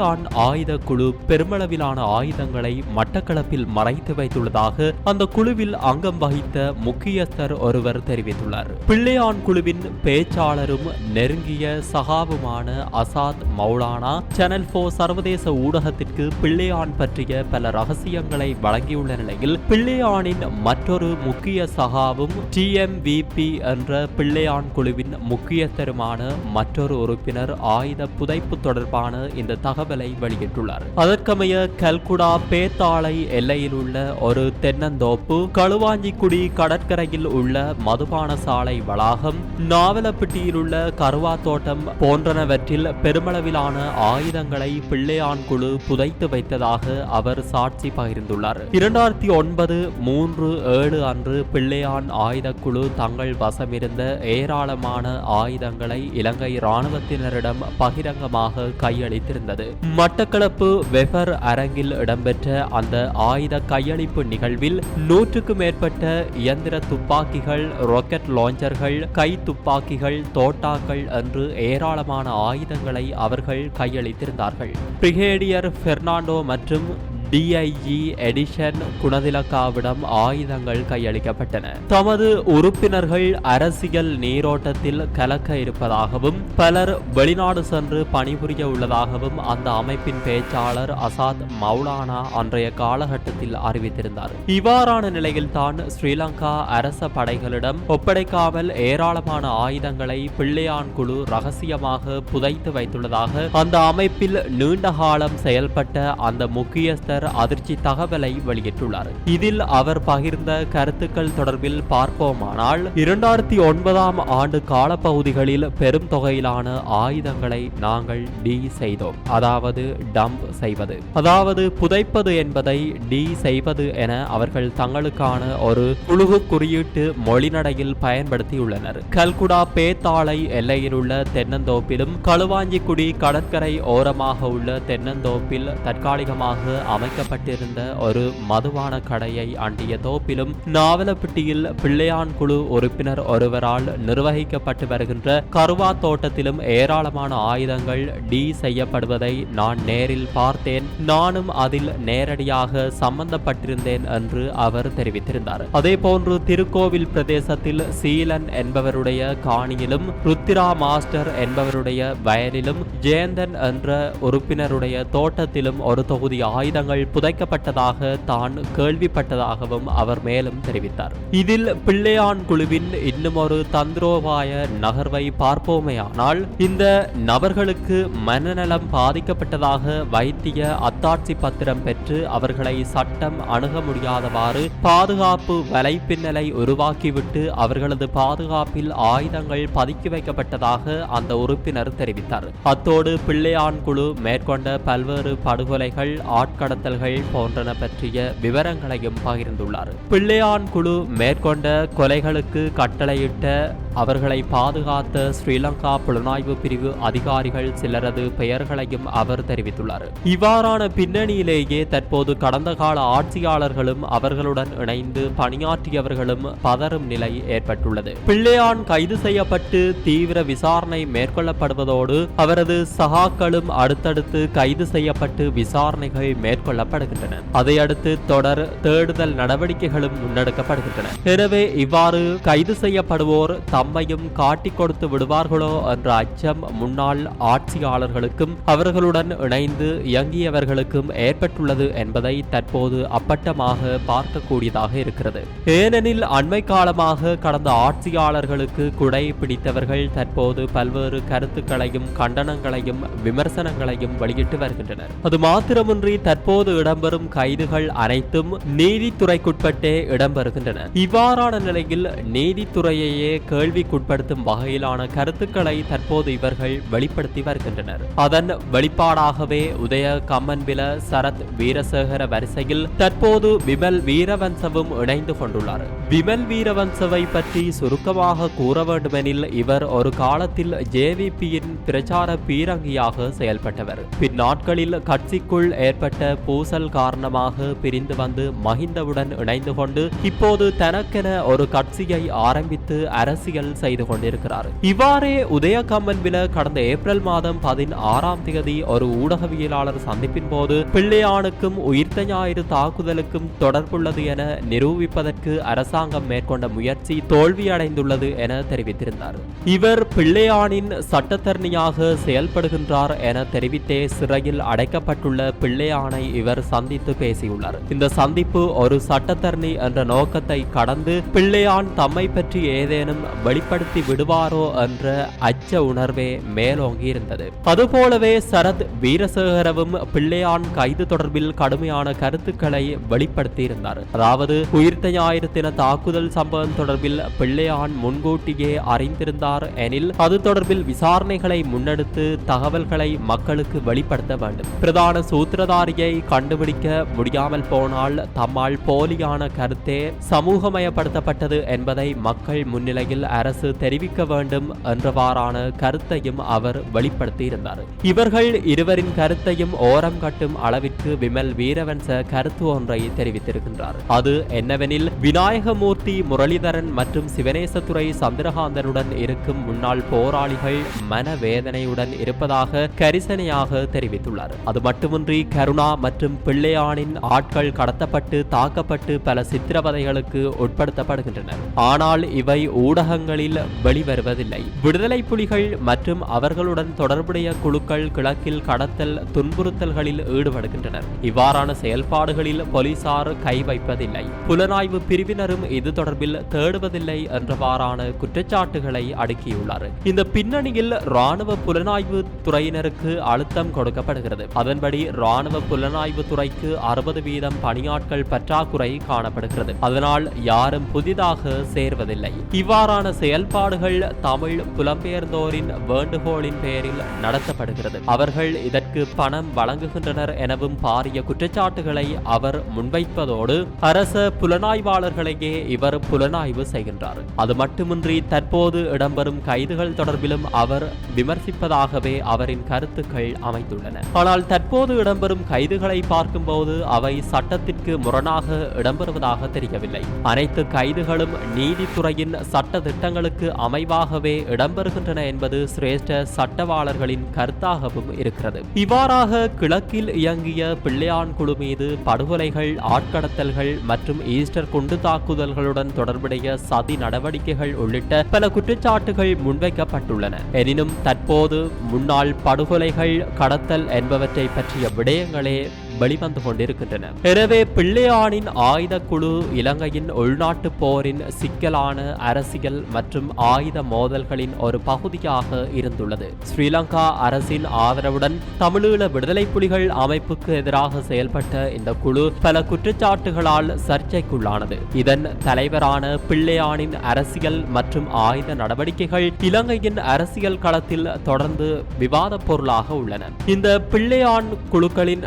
பிள்ளையான் ஆயுத குழு பெருமளவிலான ஆயுதங்களை மட்டக்களப்பில் மறைத்து வைத்துள்ளதாக அந்த குழுவில் அங்கம் வகித்த முக்கியஸ்தர் ஒருவர் தெரிவித்துள்ளார். பிள்ளையான் குழுவின் பேச்சாளரும் நெருங்கிய சகாவுமான அசாத் மௌலானா சேனல் போ சர்வதேச ஊடகத்திற்கு பிள்ளையான் பற்றிய பல ரகசியங்களை வழங்கியுள்ள நிலையில் பிள்ளையானின் மற்றொரு முக்கிய சகாவும் டிஎம்விபி என்ற பிள்ளையான் குழுவின் முக்கியஸ்தருமான மற்றொரு உறுப்பினர் ஆயுத புதைப்பு தொடர்பான இந்த தகவல் வெளியிட்டுள்ளார். அதற்கமைய கல்குடா பேத்தாளை எல்லையில் உள்ள ஒரு தென்னந்தோப்பு களுவாஞ்சிக்குடி கடற்கரையில் உள்ள மதுபான சாலை வளாகம் நாவலப்பட்டியில் உள்ள கருவா தோட்டம் போன்றனவற்றில் பெருமளவிலான ஆயுதங்களை பிள்ளையான் குழு புதைத்து வைத்ததாக அவர் சாட்சி பகிர்ந்துள்ளார். இரண்டாயிரத்தி ஒன்பது மூன்று ஏழு அன்று பிள்ளையான் ஆயுதக்குழு தங்கள் வசமிருந்த ஏராளமான ஆயுதங்களை இலங்கை இராணுவத்தினரிடம் பகிரங்கமாக கையளித்திருந்தது. மட்டக்களப்பு வெஃபர் அரங்கில் இடம்பெற்ற அந்த ஆயுத கையளிப்பு நிகழ்வில் நூற்றுக்கு மேற்பட்ட இயந்திர துப்பாக்கிகள் ராக்கெட் லாஞ்சர்கள் கை துப்பாக்கிகள் தோட்டாக்கள் என்று ஏராளமான ஆயுதங்களை அவர்கள் கையளித்திருந்தார்கள். பிரிகேடியர் பெர்னாண்டோ மற்றும் டிஐஇ எடிஷன் குணதிலக்காவிடம் ஆயுதங்கள் கையளிக்கப்பட்டன. தமது உறுப்பினர்கள் அரசியல் நீரோட்டத்தில் கலக்க இருப்பதாகவும் பலர் வெளிநாடு சென்று பணிபுரிய உள்ளதாகவும் அந்த அமைப்பின் பேச்சாளர் அசாத் மௌலானா அன்றைய காலகட்டத்தில் அறிவித்திருந்தார். இவ்வாறான நிலையில்தான் ஸ்ரீலங்கா அரச படைகளிடம் ஒப்படைக்காமல் ஏராளமான ஆயுதங்களை பிள்ளையான் குழு ரகசியமாக புதைத்து வைத்துள்ளதாக அந்த அமைப்பில் நீண்ட காலம் செயல்பட்ட அந்த முக்கியஸ்தர் அதிர்ச்சி தகவலை வெளியிட்டுள்ளார். இதில் அவர் பகிர்ந்த கருத்துக்கள் தொடர்பில் பார்ப்போமானால் இரண்டாயிரத்தி ஒன்பதாம் ஆண்டு காலப்பகுதிகளில் பெரும் தொகையிலான ஆயுதங்களை நாங்கள் டி செய்தோம். அதாவது டம்ப் செய்வது. அதாவது புதைப்பது என்பதை டி செய்வது என அவர்கள் தங்களுக்கான ஒரு குழுகு குறியீட்டு மொழிநடையில் பயன்படுத்தியுள்ளனர். கல்குடா பேத்தாளை எல்லையில் உள்ள தென்னந்தோப்பிலும் களுவாஞ்சிக்குடி கடற்கரை ஓரமாக உள்ள தென்னந்தோப்பில் தற்காலிகமாக அமை அமைக்கப்பட்டிருந்த ஒரு மதுபான கடையை அண்டிய தோப்பிலும் நாவலப்பட்டியில் பிள்ளையான் குழு உறுப்பினர் ஒருவரால் நிர்வகிக்கப்பட்டு வருகின்ற கருவா தோட்டத்திலும் ஏராளமான ஆயுதங்கள் டி செய்யப்படுவதை நான் நேரில் பார்த்தேன். நானும் அதில் நேரடியாக சம்பந்தப்பட்டிருந்தேன் என்று அவர் தெரிவித்திருந்தார். அதே போன்று திருக்கோவில் பிரதேசத்தில் சீலன் என்பவருடைய காணியிலும் ருத்திரா மாஸ்டர் என்பவருடைய வயலிலும் ஜெயந்தன் என்ற உறுப்பினருடைய தோட்டத்திலும் ஒரு தொகுதி ஆயுதங்கள் புதைக்கப்பட்டதாக தான் கேள்விப்பட்டதாகவும் அவர் மேலும் தெரிவித்தார். இதில் பிள்ளையான் குழுவின் இன்னும் ஒரு தந்திரோபாய நகர்வை பார்ப்போமேயானால் இந்த நபர்களுக்கு மனநலம் பாதிக்கப்பட்டதாக வைத்திய அத்தாட்சி பத்திரம் பெற்று அவர்களை சட்டம் அணுக முடியாதவாறு பாதுகாப்பு வலைப்பின்னலை உருவாக்கிவிட்டு அவர்களது பாதுகாப்பில் ஆயுதங்கள் பதுக்கி வைக்கப்பட்டதாக அந்த உறுப்பினர் தெரிவித்தார். அத்தோடு பிள்ளையான் குழு மேற்கொண்ட பல்வேறு படுகொலைகள் ஆட்கடத்தல் ஆட்கடத்தல்கள் போன்றன பற்றிய விவரங்களையும் பகிர்ந்துள்ளார். பிள்ளையான் குழு மேற்கொண்ட கொலைகளுக்கு கட்டளையிட்ட அவர்களை பாதுகாத்த ஸ்ரீலங்கா புலனாய்வு பிரிவு அதிகாரிகள் சிலரது பெயர்களையும் அவர் தெரிவித்துள்ளார். இவ்வாறான பின்னணியிலேயே தற்போது கடந்த கால ஆட்சியாளர்களும் அவர்களுடன் இணைந்து பணியாற்றியவர்களும் பதறும் நிலை ஏற்பட்டுள்ளது. பிள்ளையான் கைது செய்யப்பட்டு தீவிர விசாரணை மேற்கொள்ளப்படுவதோடு அவரது சகாக்களும் அடுத்தடுத்து கைது செய்யப்பட்டு விசாரணைகள் மேற்கொள்ளப்படுகின்றன. அதையடுத்து தொடர் தேடுதல் நடவடிக்கைகளும் முன்னெடுக்கப்படுகின்றன. எனவே இவ்வாறு கைது செய்யப்படுவோர் தம்மையும் காட்டிக் கொடுத்து விடுவார்களோ என்ற அச்சம் முன்னாள் ஆட்சியாளர்களுக்கும் அவர்களுடன் இணைந்து இயங்கியவர்களுக்கும் ஏற்பட்டுள்ளது என்பதை தற்போது அப்பட்டமாக பார்க்கக்கூடியதாக இருக்கிறது. ஏனெனில் அண்மை காலமாக கடந்த ஆட்சியாளர்களுக்கு குடை பிடித்தவர்கள் தற்போது பல்வேறு கருத்துக்களையும் கண்டனங்களையும் விமர்சனங்களையும் வெளியிட்டு வருகின்றனர். அது மாத்திரமின்றி தற்போது இடம்பெறும் கைதுகள் அனைத்தும் நீதித்துறைக்குட்பட்டே இடம்பெறுகின்றன. இவ்வாறான நிலையில் நீதித்துறையையே கேள்விக்குட்படுத்தும் வகையிலான கருத்துக்களை தற்போது இவர்கள் வெளிப்படுத்தி வருகின்றனர். அதன் வெளிப்பாடாகவே உதய கம்மன்பில சரத் வீரசேகர வரிசையில் தற்போது விமல் வீரவன்சவும் இணைந்து கொண்டுள்ளார். விமல் வீரவன்சவை பற்றி சுருக்கமாக கூற வேண்டுமெனில் இவர் ஒரு காலத்தில் ஜேவிபியின் பிரச்சார பீரங்கியாக செயல்பட்டவர். பின்னாட்களில் கட்சிக்குள் ஏற்பட்ட பூசல் காரணமாக பிரிந்து வந்து மஹிந்தவுடன் இணைந்து கொண்டு இப்போது தனக்கென ஒரு கட்சியை ஆரம்பித்து அரசியல் பணிகள் செய்து கொண்டிருக்கிறார். இவ்வாறே உதயகம்மன்வில கடந்த ஏப்ரல் மாதம் பதினாறாம் தேதி ஒரு ஊடகவியலாளர் சந்திப்பின் போது பிள்ளையானுக்கும் உயிர்த்த ஞாயிறு தாக்குதலுக்கும் தொடர்புள்ளது என நிரூபிப்பதற்கு அரசாங்கம் மேற்கொண்ட முயற்சி தோல்வியடைந்துள்ளது என தெரிவித்திருந்தார். இவர் பிள்ளையானின் சட்டத்தரணியாக செயல்படுகின்றார் என தெரிவித்தே சிறையில் அடைக்கப்பட்டுள்ள பிள்ளையானை இவர் சந்தித்து பேசியுள்ளார். இந்த சந்திப்பு ஒரு சட்டத்தரணி என்ற நோக்கத்தை கடந்து பிள்ளையான் தம்மை பற்றி ஏதேனும் வெளிப்படுத்தி விடுவாரோ என்ற அச்ச உணர்வே மேலோங்கி இருந்தது அதுபோலவே சரத் வீரசேகரவும் பிள்ளையான் கைது தொடர்பில் கடுமையான கருத்துக்களை வெளிப்படுத்தி இருந்தார் அதாவது உயிர்த்த ஞாயிறு தின தாக்குதல் சம்பவம் தொடர்பில் பிள்ளையான் முன்கூட்டியே அறிந்திருந்தார் எனில் அது தொடர்பில் விசாரணைகளை முன்னெடுத்து தகவல்களை மக்களுக்கு வெளிப்படுத்த வேண்டும். பிரதான சூத்திரதாரியை கண்டுபிடிக்க முடியாமல் போனால் தம்மால் போலியான கருத்தே சமூகமயப்படுத்தப்பட்டது என்பதை மக்கள் முன்னிலையில் அரசு தெரிவிக்க வேண்டும் என்றவாறான கருத்தையும் அவர் வெளிப்படுத்தி இருந்தார் இவர்கள் இருவரின் கருத்தையும் ஓரம் கட்டும் அளவிற்கு விமல் வீரவன்ச கருத்து ஒன்றை தெரிவித்திருக்கின்றார். அது என்னவெனில் விநாயகமூர்த்தி முரளிதரன் மற்றும் சிவனேசத்துறை சந்திரகாந்தனுடன் இருக்கும் முன்னாள் போராளிகள் மனவேதனையுடன் இருப்பதாக கரிசனையாக தெரிவித்துள்ளார். அது மட்டுமின்றி கருணா மற்றும் பிள்ளையானின் ஆட்கள் கடத்தப்பட்டு தாக்கப்பட்டு பல சித்திரவதைகளுக்கு உட்படுத்தப்படுகின்றனர். ஆனால் இவை ஊடகங்கள் ஊடகங்களில் வெளிவருவதில்லை விடுதலை புலிகள் மற்றும் அவர்களுடன் தொடர்புடைய குழுக்கள் கிழக்கில் கடத்தல் துன்புறுத்தல்களில் ஈடுபடுகின்றனர். இவ்வாறான செயல்பாடுகளில் போலீசார் கை வைப்பதில்லை. புலனாய்வு பிரிவினரும் இது தொடர்பில் தேடுவதில்லை என்றவாறான குற்றச்சாட்டுகளை அடுக்கியுள்ளார். இந்த பின்னணியில் ராணுவ புலனாய்வு துறையினருக்கு அழுத்தம் கொடுக்கப்படுகிறது. அதன்படி ராணுவ புலனாய்வு துறைக்கு அறுபது வீதம் பணியாட்கள் பற்றாக்குறை காணப்படுகிறது. அதனால் யாரும் புதிதாக சேர்வதில்லை. இவ்வாறான செயல்பாடுகள் தமிழ் புலம்பெயர்ந்தோரின் வேண்டுகோளின் பெயரில் நடத்தப்படுகிறது. அவர்கள் இதற்கு பணம் வழங்குகின்றனர் எனவும் பாரிய குற்றச்சாட்டுகளை அவர் முன்வைப்பதோடு அரச புலனாய்வாளர்களையே இவர் புலனாய்வு செய்கின்றார். அது மட்டுமின்றி தற்போது இடம்பெறும் கைதுகள் தொடர்பிலும் அவர் விமர்சிப்பதாகவே அவரின் கருத்துக்கள் அமைந்துள்ளன. ஆனால் தற்போது இடம்பெறும் கைதுகளை பார்க்கும்போது அவை சட்டத்திற்கு முரணாக இடம்பெறுவதாக தெரியவில்லை. அனைத்து கைதுகளும் நீதித்துறையின் சட்ட சட்டங்களுக்கு அமைவாகவே இடம்பெறுகின்றன என்பது சிரேஷ்ட சட்டவாளர்களின் கருத்தாகவும் இருக்கிறது. இவ்வாறாக கிழக்கில் இயங்கிய பிள்ளையான் குழு மீது படுகொலைகள் ஆட்கடத்தல்கள் மற்றும் ஈஸ்டர் குண்டு தாக்குதல்களுடன் தொடர்புடைய சதி நடவடிக்கைகள் உள்ளிட்ட பல குற்றச்சாட்டுகள் முன்வைக்கப்பட்டுள்ளன. எனினும் தற்போது முன்னாள் படுகொலைகள் கடத்தல் என்பவற்றை பற்றிய விடயங்களே வெளிவந்து கொண்டிருக்கின்றன எனவே பிள்ளையானின் ஆயுத குழு இலங்கையின் உள்நாட்டு போரின் சிக்கலான அரசியல் மற்றும் ஆயுத மோதல்களின் ஒரு பகுதியாக இருந்துள்ளது. ஸ்ரீலங்கா அரசின் ஆதரவுடன் தமிழீழ விடுதலை புலிகள் அமைப்புக்கு எதிராக செயல்பட்ட இந்த குழு பல குற்றச்சாட்டுகளால் சர்ச்சைக்குள்ளானது. இதன் தலைவரான பிள்ளையானின் அரசியல் மற்றும் ஆயுத நடவடிக்கைகள் இலங்கையின் அரசியல் களத்தில் தொடர்ந்து விவாத பொருளாக உள்ளன. இந்த பிள்ளையான் குழுக்களின்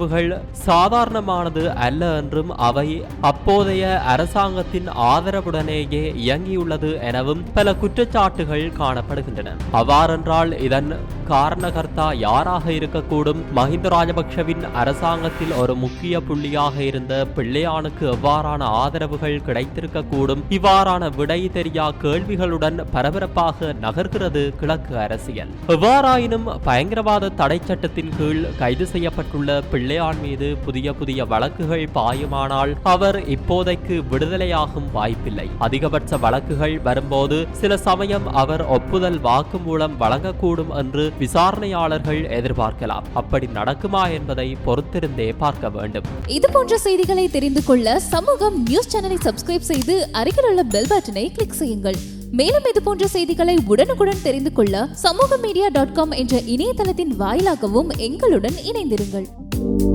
நகர்வுகள் சாதாரணமானது அல்ல என்றும் அவை அப்போதைய அரசாங்கத்தின் ஆதரவுடனேயே இயங்கியுள்ளது எனவும் பல குற்றச்சாட்டுகள் காணப்படுகின்றன. அவ்வாறென்றால் இதன் காரணகர்த்தா யாராக இருக்கக்கூடும்? மஹிந்த ராஜபக்ஷவின் அரசாங்கத்தில் ஒரு முக்கிய புள்ளியாக இருந்த பிள்ளையானுக்கு எவ்வாறான ஆதரவுகள் கிடைத்திருக்கக்கூடும்? இவ்வாறான விடை தெரியா கேள்விகளுடன் பரபரப்பாக நகர்கிறது கிழக்கு அரசியல். எவ்வாறாயினும் பயங்கரவாத தடை சட்டத்தின் கீழ் கைது செய்யப்பட்டுள்ள பிள்ளையான் மீது புதிய புதிய வழக்குகள் பாயுமானால் அவர் இப்போதைக்கு விடுதலையாகும் வாய்ப்பில்லை. அதிகபட்ச வழக்குகள் வரும்போது சில சமயம் அவர் ஒப்புதல் வாக்கு மூலம் வழங்கக்கூடும் என்று விசாரணையாளர்கள் எதிர்பார்க்கலாம். அப்படி நடக்குமா என்பதை பொறுத்திருந்தே பார்க்க வேண்டும். இது போன்ற செய்திகளை தெரிந்து கொள்ள சமூகம் நியூஸ் சேனலை சப்ஸ்கிரைப் செய்து அருகில் உள்ள பெல் பட்டனை கிளிக் செய்யுங்கள். மேலும் இது போன்ற செய்திகளை உடனுக்குடன் தெரிந்து கொள்ள சமூக மீடியா டாட் காம் என்ற இணையதளத்தின் வாயிலாகவும் எங்களுடன் இணைந்திருங்கள். thank you